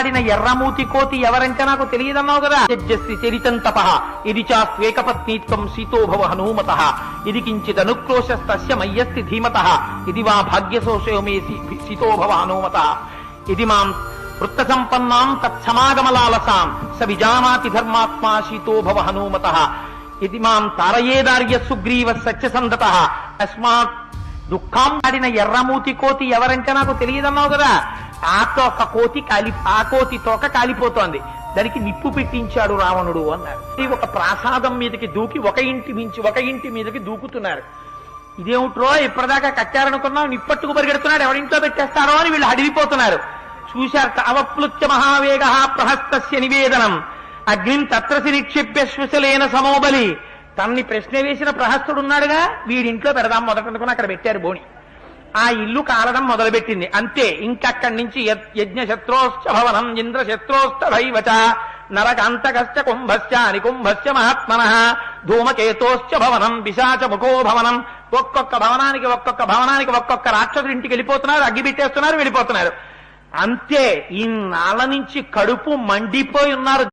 ఆడిన ఎర్రమూతి కోతి ఎవరంటే నాకు తెలియదన్నావు కదా? యజ్జస్సి చరితం తప ఇది చా స్వేకపత్నీత్వం సీతోభవ హనుమత. ఇది కించిత్ అనుక్రోశస్తస్య మయ్యస్తి ధీమత. ఇది వా భాగ్యశోషో మే సీతోభవ హనుమత. ఇది మాం వృత్త సంపన్నాం తత్సమాగమలాలసాం. స విజానాతి ధర్మాత్మా శీతోభవ హనుమత. ఇది మాం తారయేదార్య సుగ్రీవ సత్యసంధత అస్మాత్ దుఃఖం ఎర్రమూతి కోతి ఎవరంటే నాకు తెలియదన్నావు కదా? ఆ తోక కోతి కాలి ఆ కోతి తోక కాలిపోతోంది. దానికి నిప్పు పెట్టించాడు రావణుడు అన్నాడు. ఒక ప్రాసాదం మీదకి దూకి ఒక ఇంటి మించి ఒక ఇంటి మీదకి దూకుతున్నారు. ఇదేమిట్రో? ఇప్పటిదాకా కట్టారనుకున్నాం నిప్పట్టుకు పరిగెడుతున్నాడు. ఎవరింట్లో పెట్టేస్తారో అని వీళ్ళు అడిగిపోతున్నారు. చూశారు అవప్లుత్య మహావేగ ప్రహస్తస్య నివేదనం. అగ్నిం తత్రసి నిక్షిప్య శ్వశలేన సమోబలి. తన్ని ప్రశ్న వేసిన ప్రహస్తుడున్నాడుగా వీడింట్లో పెడదాం మొదటనుకుని అక్కడ పెట్టారు బోణి ఆ ఇల్లు కాలడం మొదలుపెట్టింది. అంతే ఇంకక్కడి నుంచి యజ్ఞ శత్రోశ్చ భవనం ఇంద్ర శత్రోశ్చ భైవచ నరకాంతకశ్చ కుంభశ్చ అనికుంభశ్చ మహాత్మన ధూమకేతోశ్చ భవనం పిశాచ ముఖో భవనం ఒక్కొక్క భవనానికి ఒక్కొక్క భవనానికి ఒక్కొక్క రాక్షసుడి ఇంటికి వెళ్ళిపోతున్నారు అగ్గి పెట్టేస్తున్నారు వెళ్ళిపోతున్నారు. అంతే ఈ నాళ్ళ నుంచి కడుపు మండిపోయి ఉన్నారు